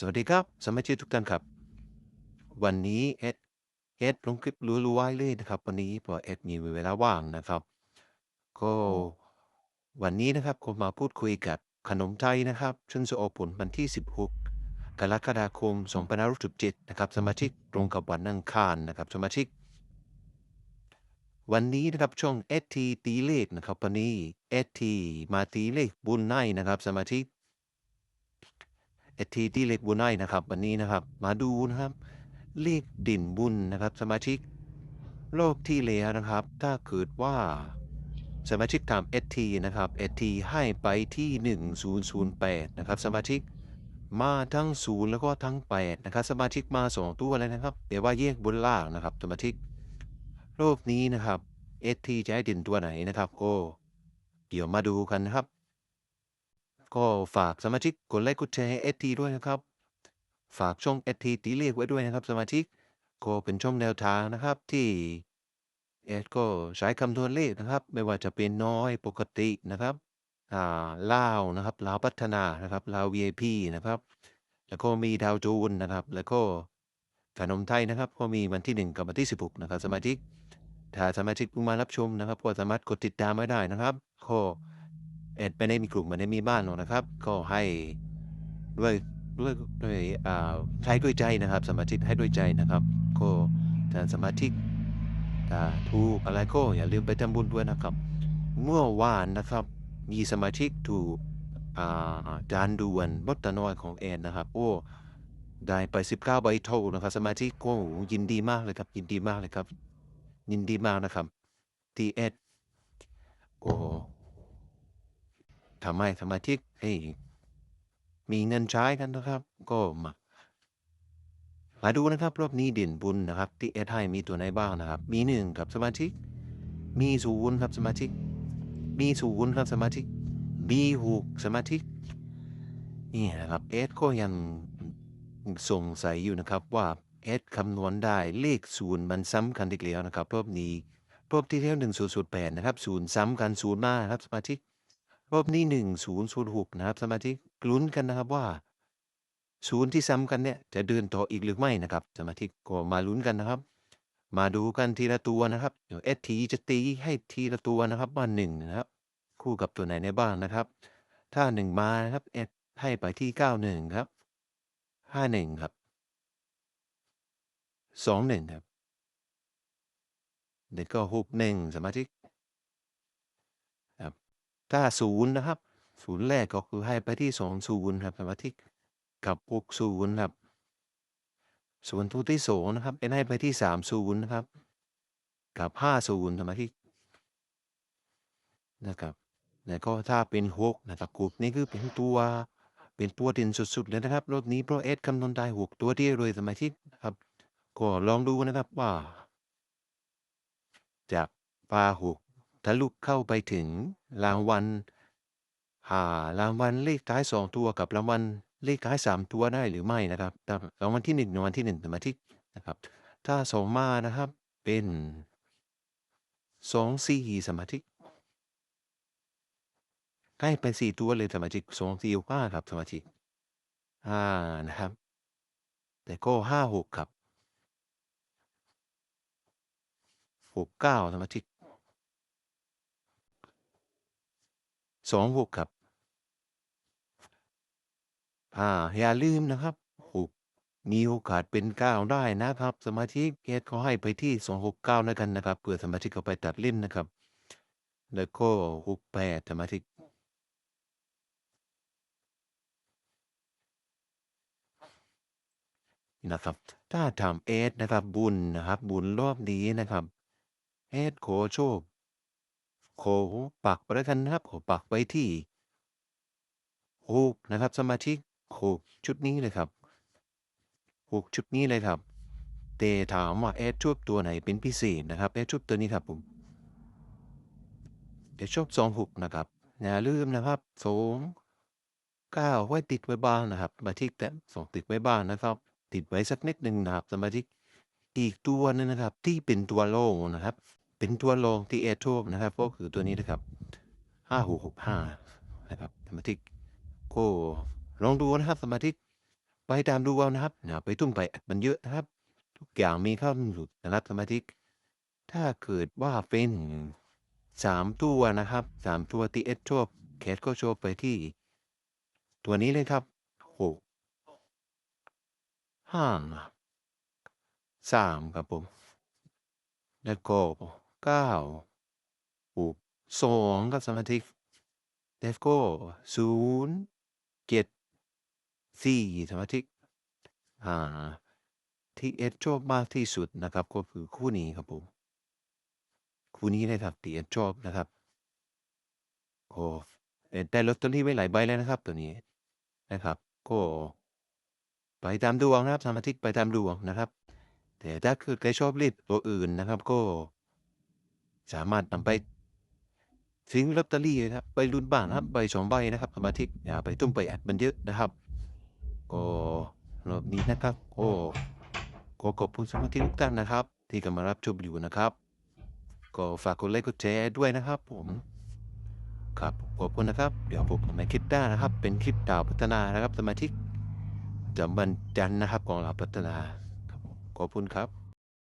สวัสดีครับ สมาชิกทุกท่านครับ วันนี้เอ็ดเอ็ดลงคลิปรัวๆเลยนะครับ วันนี้พราะเอ็ดมีเวลาว่างนะครับ ก็วันนี้นะครับก็มาพูดคุยกับขนมไทยนะครับซึ่งจะออกผลวันที่ 16 กรกฎาคม2567นะครับ สมาชิกตรงกับวันอังคารนะครับ สมาชิก วันนี้นะครับช่อง ST ตีเลขนะครับวันนี้ ST มาตีเลขบุญในนะครับ สมาชิก เอทีที่เลขบุญได้นะครับ วันนี้นะครับ มาดูนะครับ เลขด่นบุญนะครับ สมาชิกโลกที่แล้วนะครับ ถ้าเกิดว่าสมาชิกทำเอทีนะครับเอทีให้ไปที่ 1008 นะครับ สมาชิกมาทั้ง0แล้วก็ทั้ง8นะครับ สมาชิกมา2ตัวเลยนะครับเดี๋ยวว่าแยกบนล่างนะครับ สมาชิกโลกนี้นะครับเอทีจะให้ด่นตัวไหนนะครับก็เดี๋ยวมาดูกันนะครับ ก็ฝากสมาชิกกดไลค์กดแชร์ให้เอทีด้วยนะครับ ฝากช่องเอทีตีเลขไว้ด้วยนะครับ สมาชิกก็เป็นช่องแนวทางนะครับที่เอดก็ใช้คำนวณเลขนะครับ ไม่ว่าจะเป็นน้อยปกตินะครับอ่าลาวนะครับลาวพัฒนานะครับลาว VIP นะครับ แล้วก็มีดาวจูนนะครับ แล้วก็ขนมไทยนะครับก็มีวันที่ 1 กับวันที่ 16 นะครับ สมาชิก ถ้าสมาชิกมารับชมนะครับก็สามารถกดติดตามไว้ได้นะครับก็ เอ็ดไม่ได้มีกลุ่มไม่ได้มีบ้านหรอกนะครับ ก็ให้ด้วยด้วยด้วยอ่าใช้ด้วยใจนะครับ สมาชิให้ด้วยใจนะครับ ก็ถ้าสมาชิถูกอะไรก็อย่าลืมไปทำบุญด้วยนะครับ เมื่อวานนะครับ มีสมาชิถูกอ่าจานด่วนบดตะนอยของแอนนะครับ โอ้ได้ไป 19ใบโทนะครับ สมาชิก็ยินดีมากเลยครับ ยินดีมากเลยครับ ยินดีมากนะครับ ทีเอสโอ้ ทำให้สมาชิกให้มีเงินใช้กันนะครับ ก็มามาดูนะครับ รอบนี้เด่นบุญนะครับ ที่เอสให้มีตัวไหนบ้างนะครับ มีหนึ่งครับสมาชิก มีศูนย์ครับสมาชิก มีศูนย์ครับสมาชิกมีหกสมาชิกนี่นะครับเอสก็ยังสงสัยอยู่นะครับว่าเอสคำนวณได้เลขศูนย์มันซ้ำกันอีกแล้วนะครับรอบนี้รอบที่แล้วหนึ่งศูนย์ศูนย์แปดนะครับศูนย์ซ้ำกันศูนย์มาครับสมาชิก รอบนี้หนึ่งศูนย์ศูนย์หกนะครับ สมาชิกลุ้นกันนะครับว่าศูนย์ที่ซ้ำกันเนี่ยจะเดินต่ออีกหรือไม่นะครับ สมาชิกก็มาลุ้นกันนะครับ มาดูกันทีละตัวนะครับเดี๋ยวเอสทีจะตีให้ทีละตัวนะครับว่าหนึ่งนะครับ คู่กับตัวไหนในบ้างนะครับ ถ้าหนึ่งมานะครับเอสให้ไปที่เก้าหนึ่งครับห้าหนึ่งครับสองหนึ่งครับเด็กก็หกหนึ่งสมาชิก ถ้าศูนย์นะครับศูนย์แรกก็คือให้ไปที่สองศูนย์ครับสมาชิกกับหกศูนย์ครับส่วนตัวที่สองนะครับเอ็นให้ไปที่สามศูนย์นะครับ กับห้าศูนย์สมาชิกนะครับแล้วก็ถ้าเป็นหกนะครับกลุ่มนี้คือเป็นตัวเป็นตัวด่นสุดๆเลยนะครับรอบนี้เพราะเอสคำนวณได้หกตัวที่เลยสมาชิกนะครับ ก็ลองดูนะครับว่าจากปลาหก ทะลุเข้าไปถึงรางวัลหารางวัลเลขท้ายสองตัวกับรางวัลเลขท้ายสามตัวได้หรือไม่นะครับรางวัลที่หนึ่งรางวัลที่หนึ่งสมาชินะครับ ถ้าสองมานะครับเป็นสองสี่สมาชิกใกล้ไปสี่ตัวเลยสมาชิกสองสี่ห้าครับสมาชิกห้านะครับ แต่ก็ห้าหกครับหกเก้าสมาชิก สองหกครับ อ่า อย่าลืมนะครับหกมีโอกาสเป็นเก้าได้นะครับ สมาชิกเกตเขาให้ไปที่สองหกเก้าแล้วกันนะครับเผื่อสมาชิกเขาไปตัดเล่นนะครับ แล้วก็หกแปดสมาชิกนะครับ ถ้าทำเอสนะครับบุญนะครับ บุญรอบนี้นะครับเอสขอโชค ขอปักปแล้วกันนะครับขอปักไว้ที่หกนะครับ สมาชิกหกชุดนี้เลยครับหกชุดนี้เลยครับแต่ถามว่าเอสชอบตัวไหนเป็นพิเศษนะครับเอสชอบตัวนี้ครับผมเอสชอบสองหกนะครับอย่าลืมนะครับสองเก้าไว้ติดไว้บ้างนะครับสมาชิกแต่สองติดไว้บ้างนะครับ ติดไว้สักนิดหนึ่งนะครับสมาชิกอีกตัวนึงนะครับ ที่เป็นตัวโลนะครับ เป็นตัวรองที่เอทบนะครับ ก็คือตัวนี้นะครับห้าหกหกห้านะครับสมาชิกก็ลองดูนะครับสมาชิไปตามดูเอานะครับอย่าไปทุ่มไปมันเยอะนะครับ ทุกอย่างมีข้อหลุดนะครับสมาชิถ้าเกิดว่าเป็นสามตัวนะครับสามตัวที่เอสชอบแคทก็ชอบไปที่ ตัวนี้เลยครับหกห้าสามครับผมแล้วก็ เก้าหกสองครับสมาชิกแล้วก็ศูนย์เจ็ดสี่สมาชิกอ่าที่เอสชอบมากที่สุดนะครับ ก็คือคู่นี้ครับผมคู่นี้เลยครับที่เอสชอบนะครับโอ้ได้ลอตเตอรี่ไว้หลายใบแล้วนะครับ ตัวนี้นะครับ ก็ไปตามดวงนะครับสมาชิกไปตามดวงนะครับ แต่ถ้าคือใครชอบเลขตัวอื่นนะครับ ก็ สามารถนำไปซื้อลอตเตอรี่นะครับไปลุ้นบ้างนะครับใบสองใบนะครับสมาชิกอย่าไปตุ้มไปแอดมันเยอะนะครับก็รอบนี้นะครับก็ก็ขอบคุณสมาชิกทุกท่านนะครับ ที่กำลังรับชมอยู่นะครับ ก็ฝากกดไลค์กดแชร์ด้วยนะครับ ผมครับขอบคุณนะครับ เดี๋ยวผมมาคลิปหน้านะครับ เป็นคลิปดาวพัฒนานะครับ สมาชิกจำวันจันทร์นะครับของเราพัฒนาครับผมขอบคุณครับ